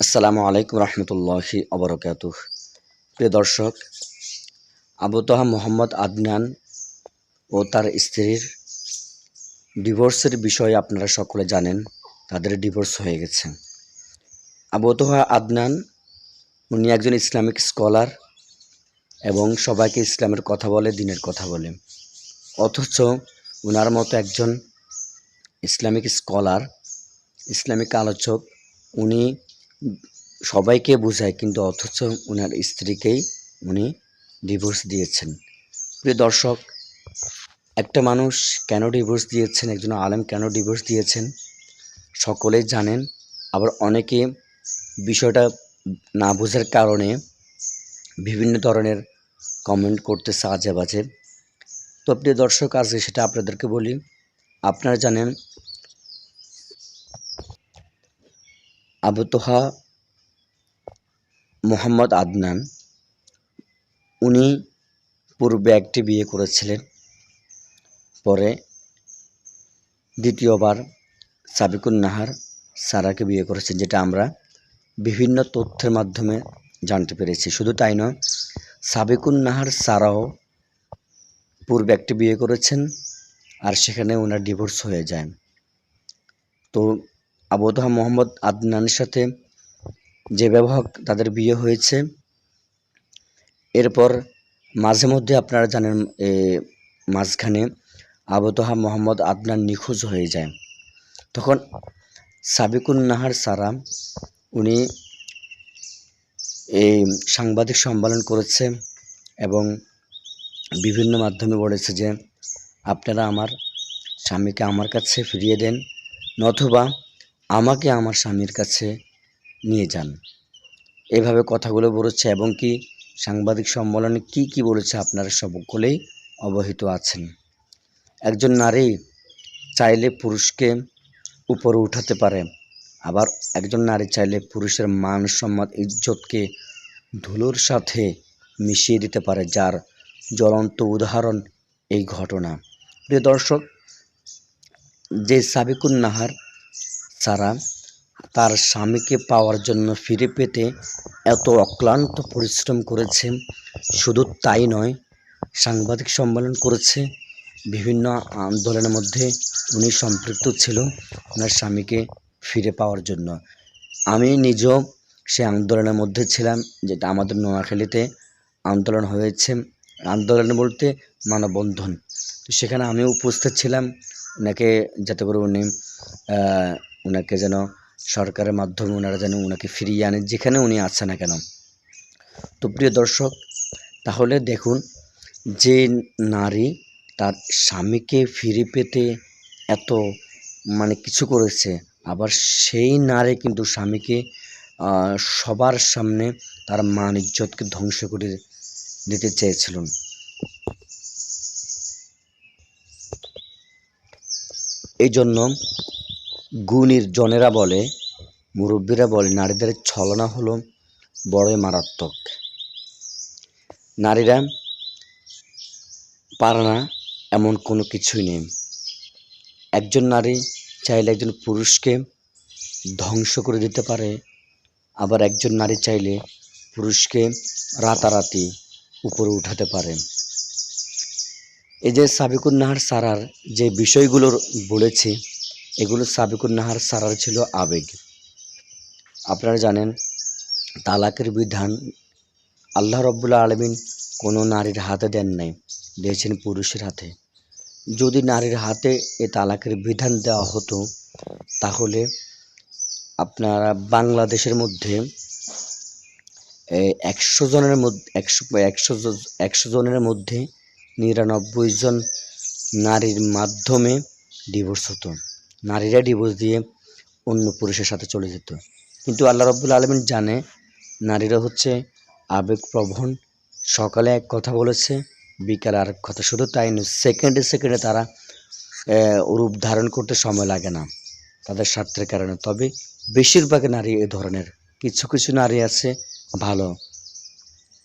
আসসালামু আলাইকুম রহমতুল্লাহি অবরকাত প্রিয় দর্শক, আবু তোহা মোহাম্মদ আদনান ও তার স্ত্রীর ডিভোর্সের বিষয়ে আপনারা সকলে জানেন, তাদের ডিভোর্স হয়ে গেছে। আবু তোহা আদনান, উনি একজন ইসলামিক স্কলার এবং সবাইকে ইসলামের কথা বলে, দিনের কথা বলে। অথচ ওনার মতো একজন ইসলামিক স্কলার, ইসলামিক আলোচক, উনি সবাইকে বোঝায়, কিন্তু অথচ ওনার স্ত্রীকেই উনি ডিভোর্স দিয়েছেন। প্রিয় দর্শক, একটা মানুষ কেন ডিভোর্স দিয়েছেন, একজন আলেম কেন ডিভোর্স দিয়েছেন, সকলেই জানেন। আবার অনেকে বিষয়টা না বোঝার কারণে বিভিন্ন ধরনের কমেন্ট করতেছে আজে বাজে। তো প্রিয় দর্শক, আজকে সেটা আপনাদেরকে বলি। আপনারা জানেন আবু তোহা মোহাম্মদ আদনান, উনি পূর্বে একটি বিয়ে করেছিলেন, পরে দ্বিতীয়বার সাবিকুন নাহার সারাকে বিয়ে করেছেন, যেটা আমরা বিভিন্ন তথ্যের মাধ্যমে জানতে পেরেছি। শুধু তাই নয়, সাবিকুন নাহার সারাও পূর্বে একটি বিয়ে করেছেন আর সেখানে ওনার ডিভোর্স হয়ে যায়। তো আবুদহা মোহাম্মদ আদনানের সাথে যে ব্যবহার তাদের বিয়ে হয়েছে, এরপর মাঝে মধ্যে আপনারা জানেন মাঝখানে আবতহা মোহাম্মদ আদনান নিখোঁজ হয়ে যায়। তখন সাবিকুন নাহার সারা, উনি এই সাংবাদিক সম্মেলন করেছে এবং বিভিন্ন মাধ্যমে বলেছে যে, আপনারা আমার স্বামীকে আমার কাছে ফিরিয়ে দেন, নতুবা আমাকে আমার স্বামীর কাছে নিয়ে যান। এভাবে কথাগুলো বলেছে এবং কি সাংবাদিক সম্মেলনে কি কি বলেছে আপনারা সকলেই অবহিত আছেন। একজন নারী চাইলে পুরুষকে উপরে উঠাতে পারে, আবার একজন নারী চাইলে পুরুষের মান সম্মান, ইজ্জতকে ধুলোর সাথে মিশিয়ে দিতে পারে, যার জ্বলন্ত উদাহরণ এই ঘটনা। প্রিয় দর্শক, যে সাবিকুন নাহার সারা তার স্বামীকে পাওয়ার জন্য ফিরে পেতে এত অক্লান্ত পরিশ্রম করেছে, শুধু তাই নয়, সাংবাদিক সম্মেলন করেছে, বিভিন্ন আন্দোলনের মধ্যে উনি সম্পৃক্ত ছিল ওনার স্বামীকে ফিরে পাওয়ার জন্য। আমি নিজেও সে আন্দোলনের মধ্যে ছিলাম, যেটা আমাদের নোয়াখালীতে আন্দোলন হয়েছে। আন্দোলন বলতে মানববন্ধন। তো সেখানে আমিও উপস্থিত ছিলাম। ওনাকে যাতে করে উনি ওনাকে যেন সরকারের মাধ্যমে ওনারা যেন ওনাকে ফিরিয়ে আনে যেখানে উনি আছে না কেন। তো প্রিয় দর্শক, তাহলে দেখুন যে নারী তার স্বামীকে ফিরে পেতে এত মানে কিছু করেছে, আবার সেই নারী কিন্তু স্বামীকে সবার সামনে তার মান ইজ্জতকে ধ্বংস করে দিতে চেয়েছিলেন এই জন্য গুণীর জনেরা বলে, মুরব্বীরা বলে, নারীদের ছলনা হলো বড়ই মারাত্মক। নারীরা পারে না এমন কোনো কিছুই নেই। একজন নারী চাইলে একজন পুরুষকে ধ্বংস করে দিতে পারে, আবার একজন নারী চাইলে পুরুষকে রাতারাতি উপরে উঠাতে পারে। এই যে সাবিকুন নাহার সারার যে বিষয়গুলো বলেছি এগুলো সাবিকুন নাহার সারার ছিল আবেগ। আপনারা জানেন, তালাকের বিধান আল্লাহ রব্বুল্লা আলমিন কোনো নারীর হাতে দেন নাই, দিয়েছেন পুরুষের হাতে। যদি নারীর হাতে এ তালাকের বিধান দেওয়া হতো, তাহলে আপনারা বাংলাদেশের মধ্যে একশো জনের মধ্যে, একশো একশো একশো জনের মধ্যে নিরানব্বই জন নারীর মাধ্যমে ডিভোর্স হতো। নারীরা ডিভোর্স দিয়ে অন্য পুরুষের সাথে চলে যেত। কিন্তু আল্লাহ রব্বুল আলমিন জানে, নারীরা হচ্ছে আবেগপ্রবণ সকালে এক কথা বলেছে, বিকালে আর কথা। শুধু তাই নয় সেকেন্ডে সেকেন্ডে তারা রূপ ধারণ করতে সময় লাগে না, তাদের স্বার্থের কারণে। তবে বেশিরভাগ নারী এ ধরনের। কিছু কিছু নারী আছে ভালো,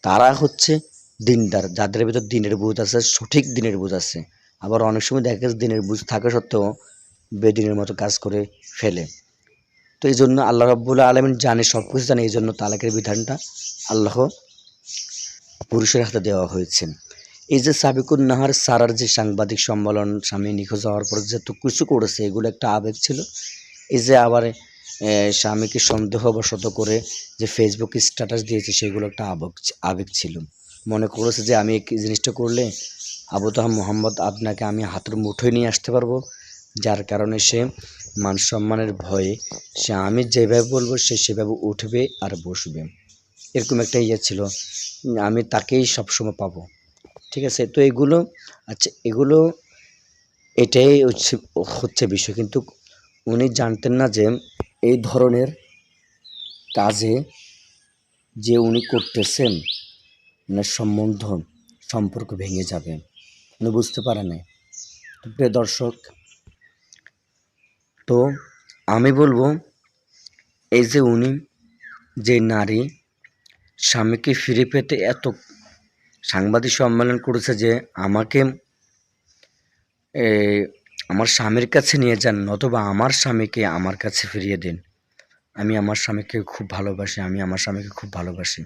তারা হচ্ছে দিনদার, যাদের ভিতর দিনের বুঝ আছে, সঠিক দিনের বুঝ আছে। আবার অনেক সময় দেখা গেছে দিনের বুঝ থাকা সত্ত্বেও বেদিনের মতো কাজ করে ফেলে। তো এই জন্য আল্লাহ রব্বুল আলমিন জানে সব কিছু জানে, এই জন্য তালাকের বিধানটা আল্লাহ পুরুষের হাতে দেওয়া হয়েছে। এই যে সাবিকুন নাহার সারার যে সাংবাদিক সম্মেলন স্বামী নিখোঁজ হওয়ার পর যে তো কিছু করেছে, এগুলো একটা আবেগ ছিল। এই যে আবার স্বামীকে সন্দেহবশত করে যে ফেসবুক স্ট্যাটাস দিয়েছে, সেগুলো একটা আবেগ আবেগ ছিল। মনে করেছে যে আমি এই জিনিসটা করলে আবু তাহা মোহাম্মদ আপনাকে আমি হাতের মুঠোয় নিয়ে আসতে পারব। যার কারণে সে মান সম্মানের ভয়ে সে আমি যেভাবে বলব সে সেভাবে উঠবে আর বসবে। এরকম একটা ইয়ে ছিল। আমি তাকেই সবসময় পাবো। ঠিক আছে? তো এগুলো আচ্ছা এগুলো এটাই হচ্ছে হচ্ছে বিষয়। কিন্তু উনি জানতেন না যে এই ধরনের কাজে যে উনি করতেছেন না সম্বন্ধ, সম্পর্ক ভেঙে যাবে। উনি বুঝতে পারে তো প্রিয় দর্শক তো আমি বলব, এই যে উনি, যে নারী, স্বামীকে ফিরে পেতে এত সাংবাদিক সম্মেলন করেছে যে আমাকে আমার স্বামীর কাছে নিয়ে যান নতুবা আমার স্বামীকে আমার কাছে ফিরিয়ে দিন। আমি আমার স্বামীকে খুব ভালোবাসি, আমি আমার স্বামীকে খুব ভালোবাসি।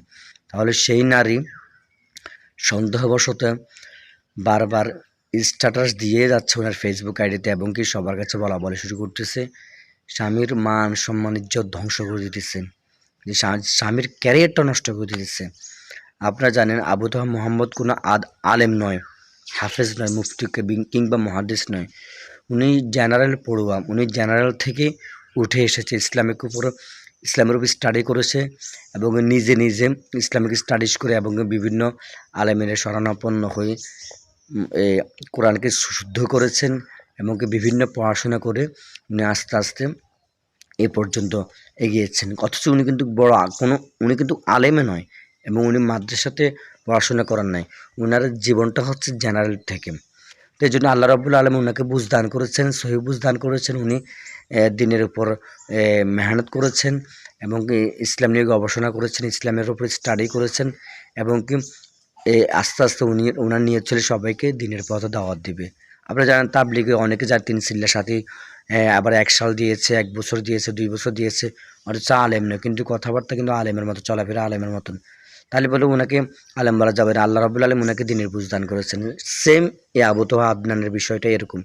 তাহলে সেই নারী সন্দেহবশত বারবার স্ট্যাটাস দিয়ে যাচ্ছে ওনার ফেসবুক আইডিতে এবং কি সবার কাছে বলা বলে শুরু করতেছে। স্বামীর মান সম্মান ইজ্জত ধ্বংস করে দিতেছে। যে স্বামীর ক্যারিয়ারটা নষ্ট করে দিতেছে। আপনারা জানেন, আবু তাহা মোহাম্মদ কোনো আদ আলেম নয়, হাফেজ নয়, মুফতি কিংবা মহাদিস নয়। উনি জেনারেল পড়ুয়া, উনি জেনারেল থেকে উঠে এসেছে, ইসলামিক উপর ইসলামের উপর স্টাডি করেছে এবং নিজে নিজে ইসলামিক স্টাডিজ করে এবং বিভিন্ন আলেমের শরণাপন্ন হয়ে কোরআনকে শুদ্ধ করেছেন এবং বিভিন্ন পড়াশোনা করে উনি আস্তে আস্তে এ পর্যন্ত এগিয়েছেন। অথচ উনি কিন্তু বড় কোনো, উনি কিন্তু আলেমে নয় এবং উনি মাদ্রাসাতে পড়াশোনা করার নাই। ওনার জীবনটা হচ্ছে জেনারেল থেকে। তো এই জন্য আল্লাহ রবুল্লা আলম ওনাকে বুঝ দান করেছেন, সহি বুঝ দান করেছেন। উনি দিনের উপর মেহনত করেছেন এবং ইসলাম নিয়ে গবেষণা করেছেন, ইসলামের উপর স্টাডি করেছেন এবং কি এ আস্তে আস্তে উনি ওনার নিয়ে ছিল সবাইকে দিনের পথে দাওয়াত দিবে। আপনারা জানেন তাবলিগে অনেকে যায় তিন সিল্লার সাথে আবার এক সাল দিয়েছে, এক বছর দিয়েছে, দুই বছর দিয়েছে, অথচ আলেম নয়। কিন্তু কথাবার্তা কিন্তু আলেমের মতো, চলাফেরা আলেমের মতন। তাহলে বলে ওনাকে আলেম বলা যাবে আল্লাহ রাবুল আলম ওনাকে দিনের বুঝ দান করেছেন। সেম এ আবুতোয়া আদনানের বিষয়টা এরকম।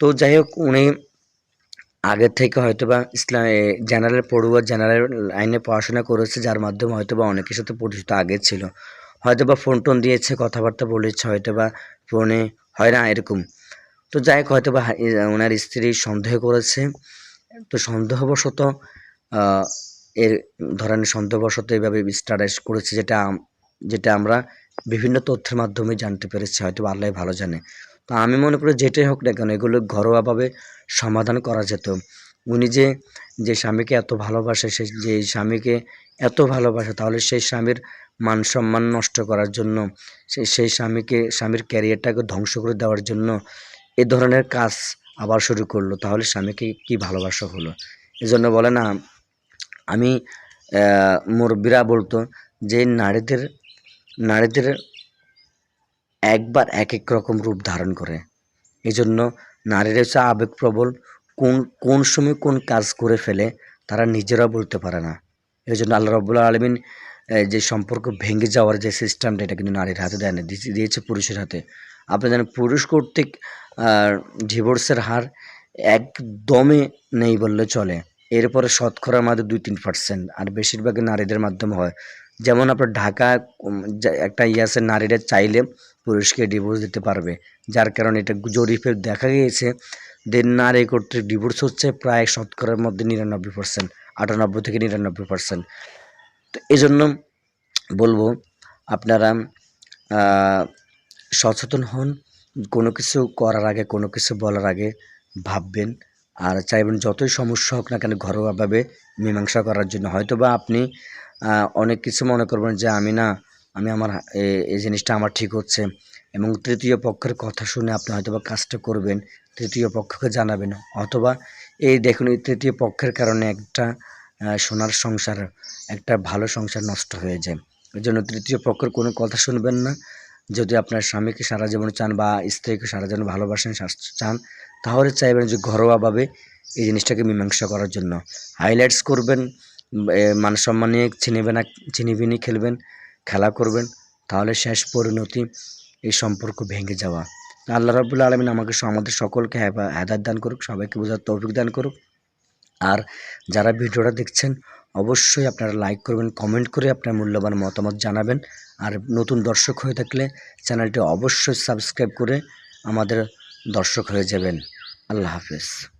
তো যাই হোক, উনি আগের থেকে হয়তো বা ইসলাম জেনারেল পড়ুয়া জেনারেল লাইনে পড়াশোনা করেছে, যার মাধ্যমে হয়তো বা অনেকের সাথে পরিচিত আগে ছিল। হয়তো বা ফোন টোন দিয়েছে, কথাবার্তা বলেছে হয়তো বা ফোনে হয় না এরকম। তো যাই হোক হয়তো বা ওনার স্ত্রী সন্দেহ করেছে। তো সন্দেহবশত এর ধরনের সন্দেহবশত এইভাবে স্টাডাইজ করেছে যেটা যেটা আমরা বিভিন্ন তথ্যের মাধ্যমে জানতে পেরেছি, হয়তো আল্লাহ ভালো জানে। তো আমি মনে করি যেটাই হোক না কেন, এগুলো ঘরোয়াভাবে সমাধান করা যেত। উনি যে যে স্বামীকে এত ভালোবাসে, সে, যে স্বামীকে এত ভালোবাসে, তাহলে সেই স্বামীর মান সম্মান নষ্ট করার জন্য, সে, সেই স্বামীকে, স্বামীর ক্যারিয়ারটাকে ধ্বংস করে দেওয়ার জন্য এ ধরনের কাজ আবার শুরু করল। তাহলে স্বামীকে কি ভালোবাসা হলো? এজন্য বলে না, আমি মুরব্বীরা বলতো যে নারীদের নারীদের একবার এক এক রকম রূপ ধারণ করে। এই জন্য নারীরা হচ্ছে আবেগপ্রবল, কোন কোন সময় কোন কাজ করে ফেলে তারা নিজেরা বলতে পারে না। এই জন্য আল্লাহ রবুল্লা আলমিন যে সম্পর্ক ভেঙে যাওয়ার যে সিস্টেমটা এটা কিন্তু নারীর হাতে দেয় না দিয়েছে- পুরুষের হাতে। আপনি জানেন, পুরুষ কর্তৃক ডিভোর্সের হার একদমই নেই বললে চলে। এরপরে শতকরার মধ্যে দুই তিন পার্সেন্ট আর বেশিরভাগই নারীদের মাধ্যমে হয়। যেমন আপনার ঢাকা একটা ইয়ে আছে, নারীরা চাইলে পুরুষকে ডিভোর্স দিতে পারবে। যার কারণে এটা জরিপে দেখা গিয়েছে যে নারী কর্তৃক ডিভোর্স হচ্ছে প্রায় শতকরার মধ্যে নিরানব্বই পার্সেন্ট আটানব্বই থেকে নিরানব্বই পার্সেন্ট তো জন্য বলব আপনারা সচেতন হন। কোনো কিছু করার আগে, কোনো কিছু বলার আগে ভাববেন। আর চাইবেন যতই সমস্যা হোক না কেন, ঘরোয়াভাবে মীমাংসা করার জন্য। হয়তো বা আপনি অনেক কিছু মনে করবেন যে, আমি না, আমি আমার এই জিনিসটা আমার ঠিক হচ্ছে। এবং তৃতীয় পক্ষের কথা শুনে আপনি হয়তো বা কাজটা করবেন, তৃতীয় পক্ষকে জানাবেন। অথবা এই দেখুন, এই তৃতীয় পক্ষের কারণে একটা সোনার সংসার, একটা ভালো সংসার নষ্ট হয়ে যায়। এই জন্য তৃতীয় পক্ষের কোনো কথা শুনবেন না। যদি আপনার স্বামীকে সারা জীবন চান বা স্ত্রীকে সারা জীবন ভালোবাসেন চান, তাহলে চাইবেন যে ঘরোয়াভাবে এই জিনিসটাকে মীমাংসা করার জন্য। হাইলাইটস করবেন মান নিয়ে চিনিবে না চিনিবিনি খেলবেন, খেলা করবেন, তাহলে শেষ পরিণতি এই সম্পর্ক ভেঙে যাওয়া। আল্লাহ রাবুল্লা আলমিন আমাকে আমাদের সকলকে হেদায়েত দান করুক, সবাইকে বোঝার তৌফিক দান করুক। আর যারা ভিডিওটা দেখছেন, অবশ্যই আপনারা লাইক করবেন কমেন্ট করে আপনার মূল্যবান মতামত জানাবেন। আর নতুন দর্শক হয়ে থাকলে চ্যানেলটি অবশ্যই সাবস্ক্রাইব করে আমাদের দর্শক হয়ে যাবেন। আল্লাহ হাফেজ।